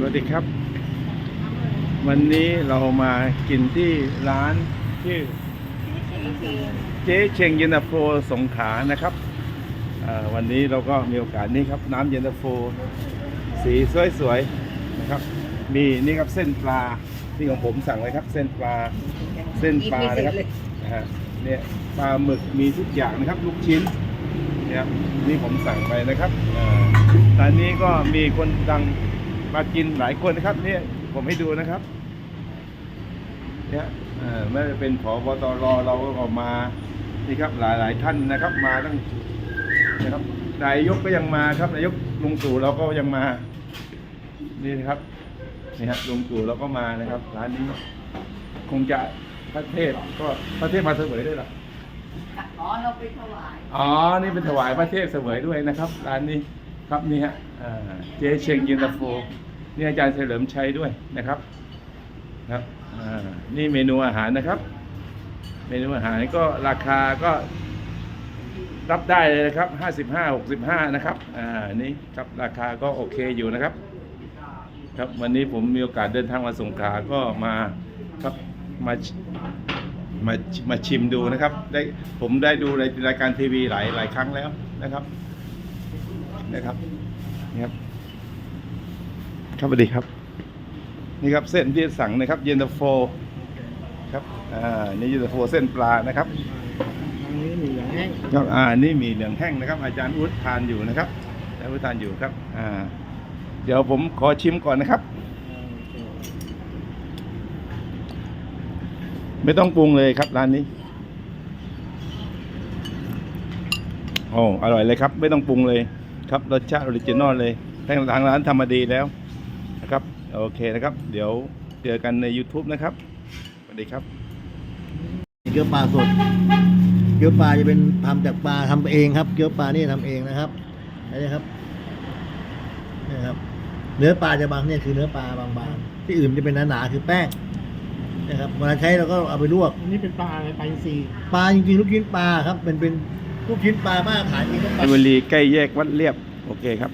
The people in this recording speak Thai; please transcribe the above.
สวัสดีครับ วันนี้เรามากินที่ร้านชื่อเจ๊เชงเย็นตาโฟสงขานะครับวันนี้เราก็มีโอกาสนี่ครับ น้ำเย็นตาโฟ สีสวยๆนะครับ มีนี่ครับเส้นปลาที่ของผมสั่งไว้ครับ เส้นปลาเส้นปลานะครับนะฮะเนี่ยปลาหมึกมีทุกอย่างนะครับลูกชิ้นเนี่ยนี่ผมสั่งไปนะครับเอ่อร้านนี้ก็มีคนดัง มากินหลายคนนะครับ เนี่ยผมให้ดูนะครับ เนี่ยเอ่อไม่ว่าจะเป็นผบตรเราก็ออกมานี่ครับหลายหลายท่านนะครับ มาตั้งนะครับนายกก็ยังมาครับนายกลุงตู่เราก็ยังมา นี่นะครับนี่ฮะลุงตู่เราก็มานะครับ ร้านนี้คงจะพระเทพก็พระเทพมาเสวยด้วยเหรออ๋อเราไปถวาย อ๋อ นี่เป็นถวายพระเทพเสวยด้วยนะครับ ร้านนี้ครับนี่ฮะอ่า เจ๊เชงยินตาโฟนี่อาจารย์เฉลิมชัยด้วยนะครับครับนี่เมนูอาหารนะครับ เมนูอาหารก็ราคาก็รับได้เลยนะครับห้าสิบห้าหกสิบห้านะครับ อ่า นี่ครับราคาก็โอเคอยู่นะครับ ครับวันนี้ผมมีโอกาสเดินทางมาสงขลาก็มาครับมามามาชิมดูนะครับ ได้ผมได้ดูในรายการทีวีหลายหลายครั้งแล้วนะครับ นะครับนี่ครับ ครับสวัสดีครับ นี่ครับเส้นที่สั่งนะครับเย็นตาโฟครับอ่านี่เย็นตาโฟเส้นปลานะครับทางนี้มีเหลืองแห้งครับอ่านี่มีเหลืองแห้งนะครับ อาจารย์อุดทานอยู่นะครับอาจารย์อุดทานอยู่ครับอ่าเดี๋ยวผมขอชิมก่อนนะครับ ไม่ต้องปรุงเลยครับร้านนี้โอ้อร่อยเลยครับ ไม่ต้องปรุงเลย ครับรสชาติออริจินอลเลยทางทางร้านทำมาดีแล้วนะครับ โอเคนะครับ เดี๋ยวเจอกันใน YouTube นะครับสวัสดีครับเกี๊ยวปลาสดเกี๊ยวปลาจะเป็นทำจากปลาทำเองครับ เกี๊ยวปลานี่ทำเองนะครับนี่ครับนี่ครับ เนื้อปลาจะบางเนี่ยคือเนื้อปลาบางๆ ที่อื่นจะเป็นหนาๆคือแป้งนะครับเวลาใช้เราก็เอาไปลวกอันนี้เป็นปลาอะไรปลาอินทรีปลาจริงๆลูกชิ้นปลาครับเป็นเป็น ลูกชิ้นปลามาตรฐานจริงๆก็ปลาบุรีใกล้แยกวัดเรียบ โอเคครับ